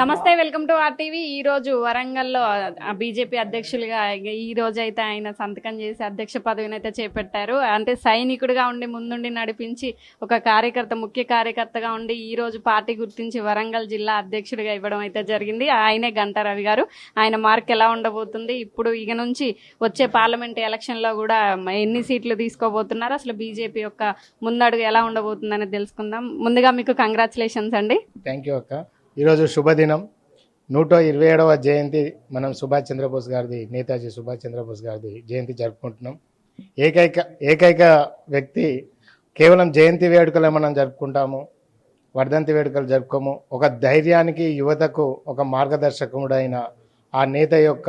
నమస్తే welcome to or TV ఈ రోజు వరంగల్లో బీజేపీ అధ్యక్షులుగా ఈ రోజు అయితే ఆయన సంతకం చేసి అధ్యక్ష పదవిని అయితే చేపట్టారు. అంటే సైనికుడిగా ఉండి ముందుండి నడిపించి ఒక కార్యకర్త ముఖ్య కార్యకర్తగా ఉండి ఈ రోజు పార్టీ గుర్తించి వరంగల్ జిల్లా అధ్యక్షుడిగా ఇవ్వడం అయితే జరిగింది. ఆయనే గంటారవి గారు. ఆయన మార్క్ ఎలా ఉండబోతుంది? ఇప్పుడు ఇక నుంచి వచ్చే పార్లమెంట్ ఎలక్షన్లో కూడా ఎన్ని సీట్లు తీసుకోబోతున్నారు? అసలు బీజేపీ యొక్క ముందడుగు ఎలా ఉండబోతుంది తెలుసుకుందాం. ముందుగా మీకు కంగ్రాచులేషన్స్ అండి. థ్యాంక్ యూ అక్క. ఈరోజు శుభదినం. నూట ఇరవై ఏడవ జయంతి మనం సుభాష్ చంద్రబోస్ గారిది నేతాజీ సుభాష్ చంద్రబోస్ గారిది జయంతి జరుపుకుంటున్నాం. ఏకైక ఏకైక వ్యక్తి కేవలం జయంతి వేడుకలే మనం జరుపుకుంటాము వర్ధంతి వేడుకలు జరుపుకోము. ఒక ధైర్యానికి యువతకు ఒక మార్గదర్శకుడైన ఆ నేత యొక్క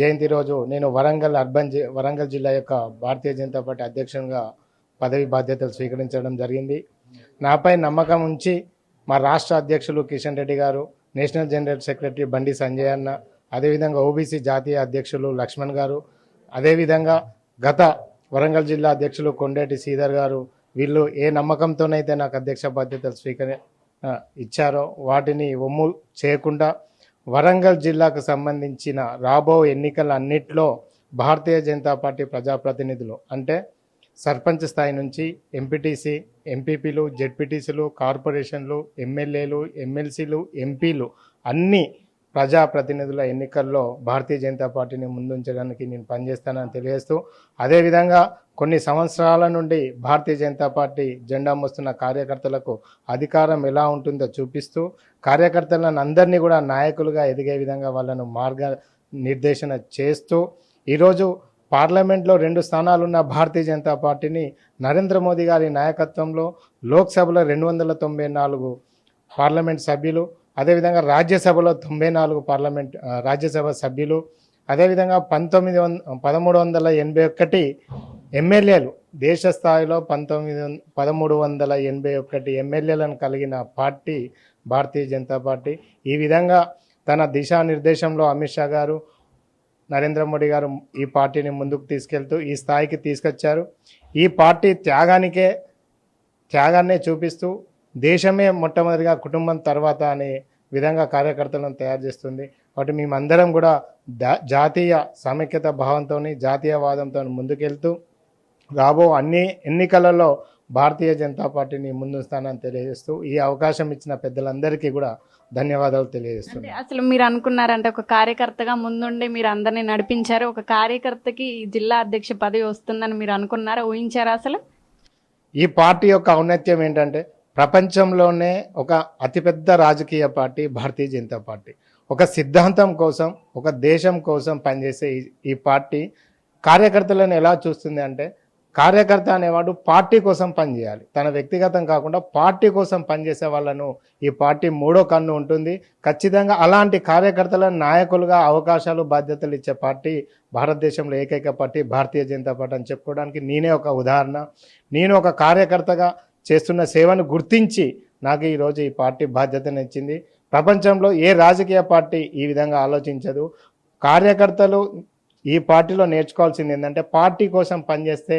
జయంతి రోజు నేను వరంగల్ అర్బన్ జి వరంగల్ జిల్లా యొక్క భారతీయ జనతా పార్టీ అధ్యక్షునిగా పదవి బాధ్యతలు స్వీకరించడం జరిగింది. నాపై నమ్మకం ఉంచి మా రాష్ట్ర అధ్యక్షులు కిషన్ రెడ్డి గారు national general secretary Bandi Sanjay అన్న అదేవిధంగా ఓబీసీ జాతీయ అధ్యక్షులు లక్ష్మణ్ గారు అదేవిధంగా గత వరంగల్ జిల్లా అధ్యక్షులు కొండేటి శ్రీధర్ గారు వీళ్ళు ఏ నమ్మకంతోనైతే నాకు అధ్యక్ష బాధ్యతలు స్వీకరి ఇచ్చారో వాటిని ఒమ్ము చేయకుండా వరంగల్ జిల్లాకు సంబంధించిన రాబో ఎన్నికలన్నిట్లో భారతీయ జనతా పార్టీ ప్రజాప్రతినిధులు అంటే సర్పంచ్ స్థాయి నుంచి ఎంపీటీసీ ఎంపీపీలు జెడ్పీటీసీలు కార్పొరేషన్లు ఎమ్మెల్యేలు ఎమ్మెల్సీలు ఎంపీలు అన్ని ప్రజాప్రతినిధుల ఎన్నికల్లో భారతీయ జనతా పార్టీని ముందుంచడానికి నేను పనిచేస్తానని తెలియజేస్తూ అదేవిధంగా కొన్ని సంవత్సరాల నుండి భారతీయ జనతా పార్టీ జెండా మోస్తున్న కార్యకర్తలకు అధికారం ఎలా ఉంటుందో చూపిస్తూ కార్యకర్తలను అందరినీ కూడా నాయకులుగా ఎదిగే విధంగా వాళ్ళను మార్గ నిర్దేశన చేస్తూ ఈరోజు పార్లమెంట్లో రెండు స్థానాలున్న భారతీయ జనతా పార్టీని నరేంద్ర మోదీ గారి నాయకత్వంలో లోక్సభలో రెండు వందల తొంభై నాలుగు పార్లమెంట్ సభ్యులు అదేవిధంగా రాజ్యసభలో తొంభై నాలుగు పార్లమెంట్ రాజ్యసభ సభ్యులు అదేవిధంగా పంతొమ్మిది వంద పదమూడు వందల ఎనభై ఒకటి ఎమ్మెల్యేలు దేశ స్థాయిలో పంతొమ్మిది పదమూడు వందల ఎనభై ఒకటి ఎమ్మెల్యేలను కలిగిన పార్టీ భారతీయ జనతా పార్టీ. ఈ విధంగా తన దిశానిర్దేశంలో అమిత్ షా గారు నరేంద్ర మోడీ గారు ఈ పార్టీని ముందుకు తీసుకెళ్తూ ఈ స్థాయికి తీసుకొచ్చారు. ఈ పార్టీ త్యాగానికే త్యాగాన్నే చూపిస్తూ దేశమే మొట్టమొదటిగా కుటుంబం తర్వాత అనే విధంగా కార్యకర్తలను తయారు చేస్తుంది. కాబట్టి మేమందరం కూడా దా జాతీయ సమైక్యత భావంతో జాతీయవాదంతో ముందుకెళ్తూ రాబో అన్ని ఎన్నికలలో భారతీయ జనతా పార్టీని ముందుస్తానని తెలియజేస్తూ ఈ అవకాశం ఇచ్చిన పెద్దలందరికీ కూడా ధన్యవాదాలు అంటే తెలియజేస్తున్నాను అసలు మీరు అనుకున్నారంటే ఒక కార్యకర్తగా ముందుండి మీరు అందరినీ నడిపించారు. ఒక కార్యకర్తకి ఈ జిల్లా అధ్యక్ష పదవి వస్తుందని మీరు అనుకున్నారా? ఊహించారా అసలు? ఈ పార్టీ యొక్క ఔన్నత్యం ఏంటంటే ప్రపంచంలోనే ఒక అతిపెద్ద రాజకీయ పార్టీ భారతీయ జనతా పార్టీ. ఒక సిద్ధాంతం కోసం ఒక దేశం కోసం పనిచేసే ఈ పార్టీ కార్యకర్తలను ఎలా చూస్తుంది అంటే కార్యకర్త అనేవాడు పార్టీ కోసం పనిచేయాలి. తన వ్యక్తిగతం కాకుండా పార్టీ కోసం పనిచేసే వాళ్ళను ఈ పార్టీ మూడో కన్ను ఉంటుంది. ఖచ్చితంగా అలాంటి కార్యకర్తలను నాయకులుగా అవకాశాలు బాధ్యతలు ఇచ్చే పార్టీ భారతదేశంలో ఏకైక పార్టీ భారతీయ జనతా పార్టీ అని చెప్పుకోవడానికి నేనే ఒక ఉదాహరణ. నేను ఒక కార్యకర్తగా చేస్తున్న సేవను గుర్తించి నాకు ఈరోజు ఈ పార్టీ బాధ్యతను ఇచ్చింది. ప్రపంచంలో ఏ రాజకీయ పార్టీ ఈ విధంగా ఆలోచించదు. కార్యకర్తలు ఈ పార్టీలో నేర్చుకోవాల్సింది ఏంటంటే పార్టీ కోసం పనిచేస్తే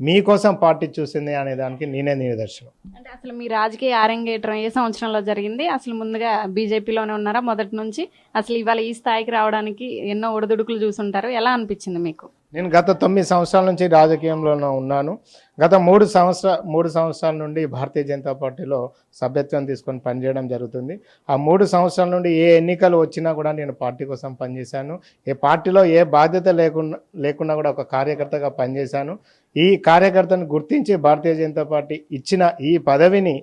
మీకోసం పార్టీ చూసింది అనే దానికి నేనే నిదర్శనం. అంటే అసలు మీ రాజకీయ ఆరంగేట్రం ఏ సంవత్సరంలో జరిగింది? అసలు ముందుగా బీజేపీలోనే ఉన్నారా? మొదటి నుంచి అసలు ఇవాళ ఈ స్థాయికి రావడానికి ఎన్నో ఒడిదుడుకులు చూసుంటారు. ఎలా అనిపించింది మీకు? నేను గత తొమ్మిది సంవత్సరాల నుంచి రాజకీయంలో ఉన్నాను. గత మూడు సంవత్సర మూడు సంవత్సరాల నుండి భారతీయ జనతా పార్టీలో సభ్యత్వం తీసుకొని పనిచేయడం జరుగుతుంది. ఆ మూడు సంవత్సరాల నుండి ఏ ఎన్నికలు వచ్చినా కూడా నేను పార్టీ కోసం పనిచేశాను. ఏ పార్టీలో ఏ బాధ్యత లేకుండా లేకుండా కూడా ఒక కార్యకర్తగా పనిచేశాను. ఈ కార్యకర్తను గుర్తించి భారతీయ జనతా పార్టీ ఇచ్చిన ఈ పదవిని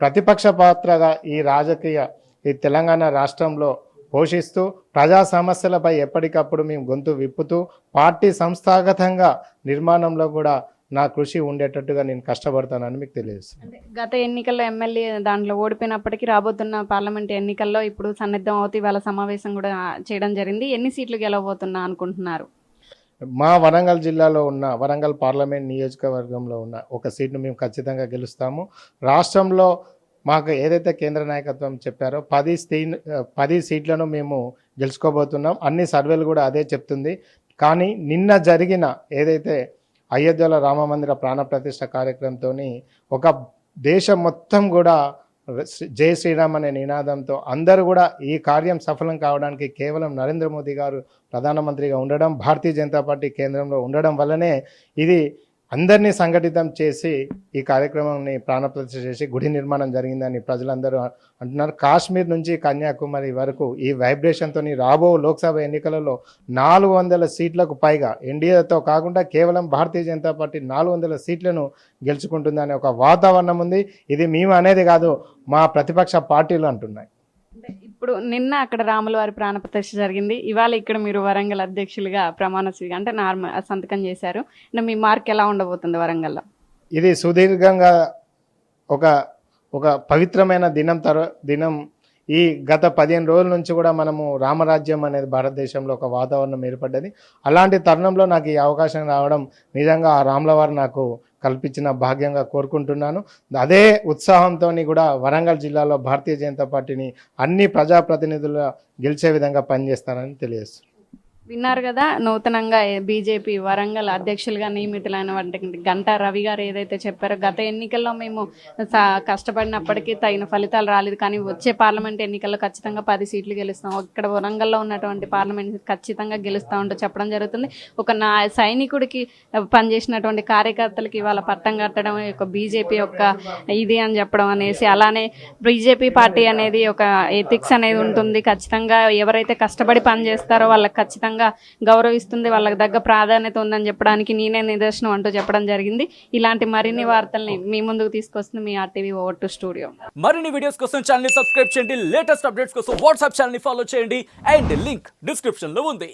ప్రతిపక్ష పాత్రగా ఈ రాజకీయ ఈ తెలంగాణ రాష్ట్రంలో పోషిస్తూ ప్రజా సమస్యలపై ఎప్పటికప్పుడు మేము గొంతు విప్పుతూ పార్టీ సంస్థాగతంగా నిర్మాణంలో కూడా నా కృషి ఉండేటట్టుగా నేను కష్టపడతానని మీకు తెలియజేస్తాను గత ఎన్నికల్లో ఎమ్మెల్యే దాంట్లో ఓడిపోయినప్పటికీ రాబోతున్న పార్లమెంట్ ఎన్నికల్లో ఇప్పుడు సన్నిద్ధం అవుతూ ఇవాళ సమావేశం కూడా చేయడం జరిగింది. ఎన్ని సీట్లు గెలవబోతున్నా అనుకుంటున్నారు? మా వరంగల్ జిల్లాలో ఉన్న వరంగల్ పార్లమెంట్ నియోజకవర్గంలో ఉన్న ఒక సీట్ను మేము ఖచ్చితంగా గెలుస్తాము. రాష్ట్రంలో మాకు ఏదైతే కేంద్ర నాయకత్వం చెప్పారో పది సీ పది సీట్లను మేము గెలుచుకోబోతున్నాం. అన్ని సర్వేలు కూడా అదే చెప్తుంది. కానీ నిన్న జరిగిన ఏదైతే అయోధ్యలో రామ మందిర ప్రాణప్రతిష్ట కార్యక్రమంతో ఒక దేశం మొత్తం కూడా జై శ్రీరామ్ అనే నినాదంతో అందరూ కూడా ఈ కార్యం సఫలం కావడానికి కేవలం నరేంద్ర మోదీ గారు ప్రధానమంత్రిగా ఉండడం భారతీయ జనతా పార్టీ కేంద్రంలో ఉండడం వల్లనే ఇది అందరినీ సంఘటితం చేసి ఈ కార్యక్రమాన్ని ప్రాణప్రతిష్ఠ చేసి గుడి నిర్మాణం జరిగిందని ప్రజలందరూ అంటున్నారు. కాశ్మీర్ నుంచి కన్యాకుమారి వరకు ఈ వైబ్రేషన్తో రాబో లోక్సభ ఎన్నికలలో నాలుగు వందల సీట్లకు పైగా ఎన్డీఏతో కాకుండా కేవలం భారతీయ జనతా పార్టీ నాలుగు వందల సీట్లను గెలుచుకుంటుందనే ఒక వాతావరణం ఉంది. ఇది మేము అనేది కాదు మా ప్రతిపక్ష పార్టీలు అంటున్నాయి. ఇప్పుడు నిన్న అక్కడ రాముల వారి ప్రాణప్రతిష్ఠ జరిగింది. ఇవాళ ఇక్కడ మీరు వరంగల్ అధ్యక్షులుగా ప్రమాణ స్వీకారం అంటే నార్మల్ సంతకం చేశారు. మీ మార్క్ ఎలా ఉండబోతుంది వరంగల్లో? ఇది సుదీర్ఘంగా ఒక ఒక పవిత్రమైన దినం తర దినం. ఈ గత పదిహేను రోజుల నుంచి కూడా మనము రామరాజ్యం అనేది భారతదేశంలో ఒక వాతావరణం ఏర్పడ్డది. అలాంటి తరుణంలో నాకు ఈ అవకాశం రావడం నిజంగా ఆ రాములవారు నాకు కల్పించిన భాగ్యంగా కోరుకుంటున్నాను. అదే ఉత్సాహంతో కూడా వరంగల్ జిల్లాలో భారతీయ జనతా పార్టీని అన్ని ప్రజాప్రతినిధులు గెలిచే విధంగా పనిచేస్తానని తెలియజేస్తున్నాను. విన్నారు కదా నూతనంగా బీజేపీ వరంగల్ అధ్యక్షులుగా నియమితులైనటువంటి గంటా రవి గారు ఏదైతే చెప్పారో గత ఎన్నికల్లో మేము కష్టపడినప్పటికీ తగిన ఫలితాలు రాలేదు. కానీ వచ్చే పార్లమెంట్ ఎన్నికల్లో ఖచ్చితంగా పది సీట్లు గెలుస్తాం. ఇక్కడ వరంగల్లో ఉన్నటువంటి పార్లమెంట్ ఖచ్చితంగా గెలుస్తామంటూ చెప్పడం జరుగుతుంది. ఒక నా సైనికుడికి పనిచేసినటువంటి కార్యకర్తలకి ఇవాళ పట్టం కట్టడం యొక్క బీజేపీ యొక్క ఇది అని చెప్పడం అనేసి అలానే బీజేపీ పార్టీ అనేది ఒక ఎథిక్స్ అనేది ఉంటుంది. ఖచ్చితంగా ఎవరైతే కష్టపడి పనిచేస్తారో వాళ్ళకి ఖచ్చితంగా గౌరవిస్తుంది వాళ్ళకి దగ్గర ప్రాధాన్యత ఉందని చెప్పడానికి నేనే నిదర్శనం అంటూ చెప్పడం జరిగింది. ఇలాంటి మరిన్ని వార్తల్ని మీ ముందుకు తీసుకొస్తుంది మీ ఆర్టీవీ ఓవర్ టు స్టూడియో. మరిన్ని వీడియోస్ కోసం ఛానల్ సబ్స్క్రైబ్ చేయండి. లేటెస్ట్ అప్డేట్స్ కోసం వాట్సాప్ ఛానల్ ఫాలో చేయండి. అండ్ లింక్ డిస్క్రిప్షన్లో ఉంది.